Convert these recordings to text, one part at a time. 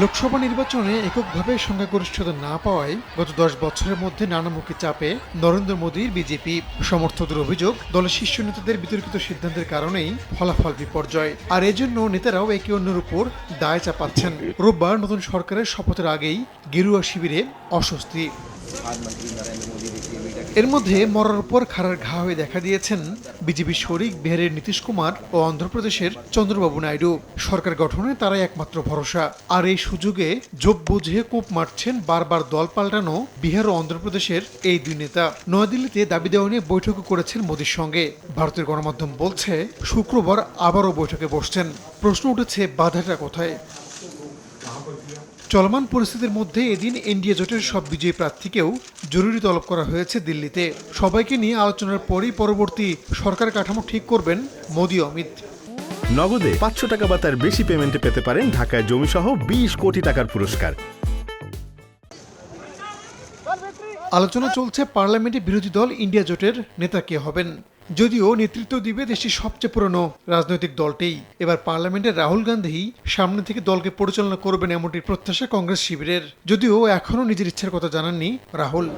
লোকসভা নির্বাচনে এককভাবে সংখ্যাগরিষ্ঠতা না পাওয়ায় গত দশ বছরের মধ্যে নানামুখী চাপে নরেন্দ্র মোদীর বিজেপি। সমর্থকদের অভিযোগ, দলের শীর্ষ নেতাদের বিতর্কিত সিদ্ধান্তের কারণেই ফলাফল বিপর্যয়। আর এজন্য নেতারাও একে অন্যের উপর দায় চাপাচ্ছেন। রোববার নতুন সরকারের শপথের আগেই গেরুয়া শিবিরে অস্বস্তি। এর মধ্যে মরার উপর খাড়ার ঘা হয়ে দেখা দিয়েছেন বিজেপি শরিক বিহারের নীতিশ কুমার ও অন্ধ্রপ্রদেশের চন্দ্রবাবু নাইডু। সরকার গঠনে তারাই একমাত্র ভরসা। আর এই সুযোগে যোগ বুঝে কূপ মারছেন বারবার দল পাল্টানো বিহার ও অন্ধ্রপ্রদেশের এই দুই নেতা। নয়াদিল্লিতে দাবি দেওয়া নিয়ে বৈঠকও করেছেন মোদীর সঙ্গে। ভারতের গণমাধ্যম বলছে, শুক্রবার আবারও বৈঠকে বসছেন। প্রশ্ন উঠেছে, বাধাটা কোথায়? চলমান পরিস্থিতির মধ্যে এদিন এনডিএ জোটের সব বিজয়ী প্রার্থীকেও জরুরি তলব করা হয়েছে দিল্লিতে। সবাইকে নিয়ে আলোচনার পরই পরবর্তী সরকার কাঠামো ঠিক করবেন মোদী অমিত। নগদে পাঁচশো টাকা বা তার বেশি পেমেন্টে পেতে পারেন ঢাকায় জমিসহ বিশ কোটি টাকার পুরস্কার। আলোচনা চলছে পার্লামেন্টে বিরোধী দল ইন্ডিয়া জোটের নেতা কে হবেন। যদিও নেতৃত্ব দিবে দেশটির সবচেয়ে পুরনো রাজনৈতিক দলটিই। এবার পার্লামেন্টে রাহুল গান্ধী সামনে থেকে দলকে পরিচালনা করবেন এমনটি প্রত্যাশা কংগ্রেস শিবিরের। যদিও এখনও নিজের ইচ্ছার কথা জানাননি রাহুল।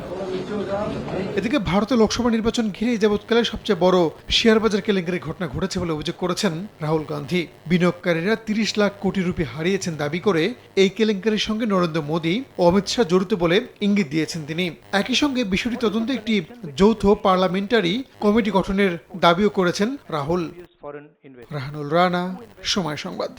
এদিকে ভারতের লোকসভা নির্বাচন ঘিরে যাবৎকালে সবচেয়ে বড় শেয়ার বাজার কেলেঙ্কারির ঘটনা ঘটেছে বলে অভিযোগ করেছেন রাহুল গান্ধী। বিনিয়োগকারীরা তিরিশ লাখ কোটি রুপি হারিয়েছেন দাবি করে এই কেলেঙ্কারির সঙ্গে নরেন্দ্র মোদী ও অমিত শাহ জড়িত বলে ইঙ্গিত দিয়েছেন তিনি। একই সঙ্গে বিষয়টি তদন্তে একটি যৌথ পার্লামেন্টারি কমিটি গঠনের দাবিও করেছেন রাহুল। রাহানুল রানা, সময় সংবাদ।